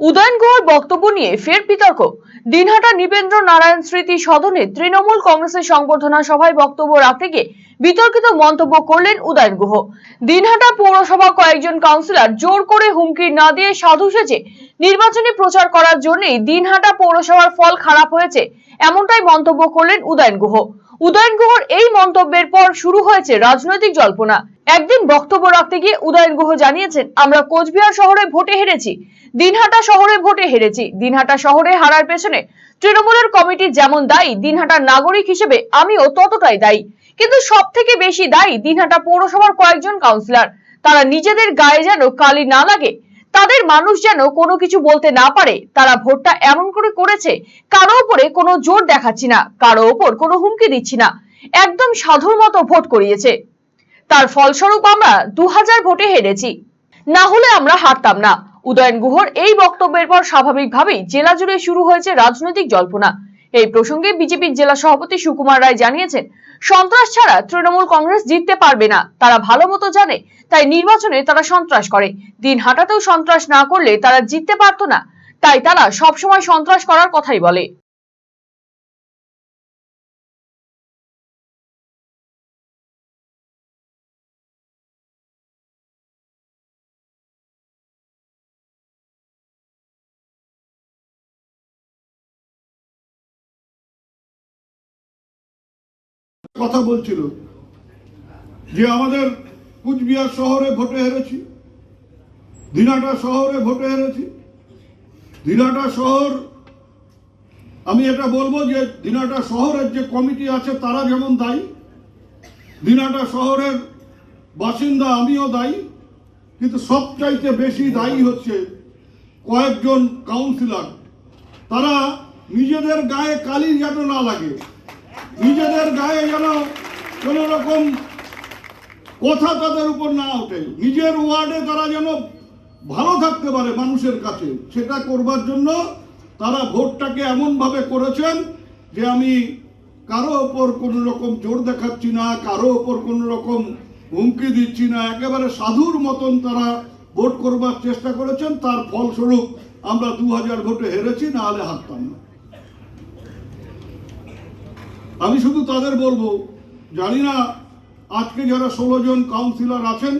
উদয়ন গুহর বক্তব্য নিয়ে ফের বিতর্ক। দিনহাটা নিবেন্দ্র নারায়ণ স্মৃতি সদনে তৃণমূল কংগ্রেসের সংবর্ধনা সভায় বক্তব্য রাখতে গিয়ে বিতর্কিত মন্তব্য করলেন উদয়ন গুহ। দিনহাটা পৌরসভা কয়েকজন কাউন্সিলর জোর করে হুমকি না দিয়ে সাধু সেজে নির্বাচনী প্রচার করার জন্যই দিনহাটা পৌরসভার ফল খারাপ হয়েছে এমনটাই মন্তব্য করলেন উদয়ন গুহ। উদয়ন গুহর এই মন্তব্যের পর শুরু হয়েছে রাজনৈতিক জল্পনা। একদিন বক্তব্য রাখতে গিয়ে উদয়ন গুহ জানিয়েছেন, আমরা কোচবিহার শহরে ভোটে হেরেছি, দিনহাটা শহরে ভোটে হেরেছি। দিনহাটা শহরে হারার পেছনে তৃণমূলের কমিটি যেমন দায়ী দিনহাটার নাগরিক হিসেবে আমিও ততটাই দায়ী। কিন্তু সব থেকে বেশি দায়ী দিনহাটা পৌরসভার কয়েকজন কাউন্সিলর। তারা নিজেদের গায়ে যেন কালি না লাগে, তাদের মানুষ যেন কোনো কিছু বলতে না পারে, তারা ভোটটা এমন করে করেছে, কারও উপরে কোনো জোর দেখাচ্ছি না, কারও ওপর কোনো হুমকি দিচ্ছি না। একদম সাধুর মতো ভোট করিয়েছে। তার ফলস্বরূপ আমরা দু হাজার ভোটে হেরেছি। না হলে আমরা হারতাম না। উদয়ন গুহর এই বক্তব্যের পর স্বাভাবিকভাবেই জেলা জুড়ে শুরু হয়েছে রাজনৈতিক জল্পনা। এই প্রসঙ্গে বিজেপির জেলা সভাপতি সুকুমার রায় জানিয়েছেন, সন্ত্রাস ছাড়া তৃণমূল কংগ্রেস জিততে পারবে না। তারা ভালো মতো জানে, তাই নির্বাচনে তারা সন্ত্রাস করে। দিন হাঁটাতেও সন্ত্রাস না করলে তারা জিততে পারতো না। তাই তারা সবসময় সন্ত্রাস করার কথাই বলে। কথা বলছিল যে আমাদের কুচবিহার শহরে ভোটে হেরেছি, দিনাটা শহরে ভোটে হেরেছি। দিনাটা শহর, আমি এটা বলব যে দিনাটা শহরের যে কমিটি আছে তারা যেমন দায়ী, দিনাটা শহরের বাসিন্দা আমিও দায়ী, কিন্তু সবচাইতে বেশি দায়ী হচ্ছে কয়েকজন কাউন্সিলর। তারা নিজেদের গায়ে কালি যেন না লাগে। নিজেদের গায়ে যেন কোন রকম কথা তাদের উপর না ওঠে। নিজের ওয়ার্ডে তারা যেন ভালো থাকতে পারে মানুষের কাছে, সেটা করবার জন্য তারা ভোটটাকে এমনভাবে করেছেন যে আমি কারও ওপর কোনো রকম জোর দেখাচ্ছি না, কারও ওপর কোনো রকম হুমকি দিচ্ছি না। একেবারে সাধুর মতন তারা ভোট করবার চেষ্টা করেছেন। তার ফলস্বরূপ আমরা দু হাজার ভোটে হেরেছি, না হলে হারতাম না। আমি শুধু তাদের বলব, জানি না আজকে যারা ষোলো জন কাউন্সিলর আছেন,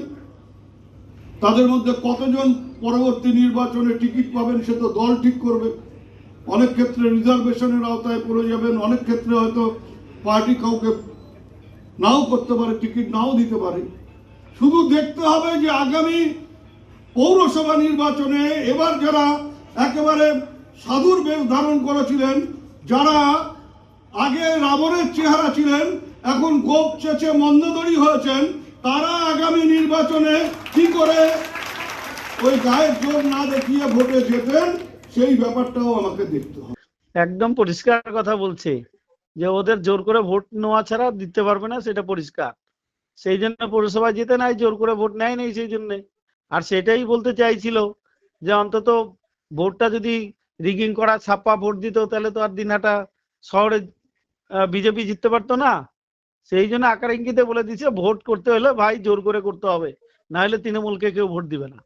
তাদের মধ্যে কতজন পরবর্তী নির্বাচনে টিকিট পাবেন সে তো দল ঠিক করবে। অনেক ক্ষেত্রে রিজার্ভেশনের আওতায় পড়ে যাবেন, অনেক ক্ষেত্রে হয়তো পার্টি কাউকে নাও করতে পারে, টিকিট নাও দিতে পারে। শুধু দেখতে হবে যে আগামী পৌরসভা নির্বাচনে এবার যারা একেবারে সাধুর বেশ ধারণ করেছিলেন, যারা আগে রাবণের চেহারা ছিলেন, এখন গোপ চেচে মন্দদরি হয়েছেন, তারা আগামী নির্বাচনে কি করে ওই গায়ের জোর না দেখিয়ে ভোটে যেতেন সেই ব্যাপারটাও আমাকে দেখতে হবে। একদম পরিষ্কার কথা বলছে, যে ওদের জোর করে ভোট নেওয়া ছাড়া দিতে পারবে না, সেটা পরিষ্কার। সেই জন্য পৌরসভায় যেতে নাই, জোর করে ভোট নেয় নেই সেই জন্য। আর সেটাই বলতে চাইছিল যে অন্তত ভোটটা যদি রিগিং করা, ছাপ্পা ভোট দিত, তাহলে তো আর দিনহাটা শহরে বিজেপি জিততে পারতো না। সেই জন্য আকার ইঙ্গিতে বলে দিচ্ছে ভোট করতে হলে ভাই জোর করে করতে হবে। না হলে তৃণমূলকে কেউ ভোট দিবে না।